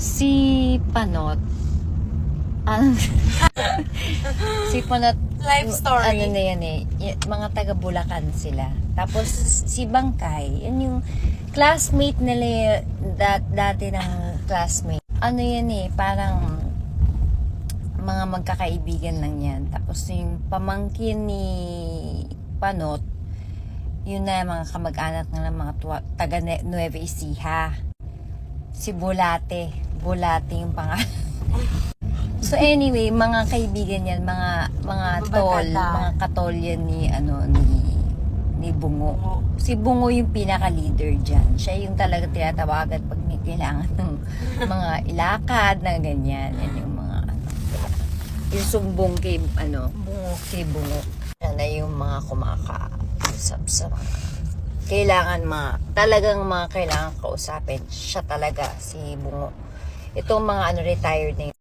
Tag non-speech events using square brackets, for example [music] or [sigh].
Si Panot, ang [laughs] si Panot, Life story. ano na yan eh, mga taga Bulacan sila. Tapos si Bangkay, yan yung classmate nila y- dat, dati ng classmate. Ano yan eh, parang mga magkakaibigan lang yan. Tapos yung pamangkin ni Panot, yun na mga kamag-anak ng mga tuwa, taga Nueva Ecija. Si Bulate. Bulate yung pangalan. [laughs] so anyway, mga kaibigan yan, mga mga tol, mga katol yan ni ano ni ni Bungo. Si Bungo yung pinaka-leader dyan. Siya yung talaga tinatawagan pag may kailangan ng mga ilakad na ganyan. Yan yung mga ano. Yung sumbong kay ano, Bungo kay Bungo. Yan na yung mga kumakausap sa mga kailangan mga, talagang mga kailangan kausapin. Siya talaga, si Bungo. Itong mga ano, retired na yun.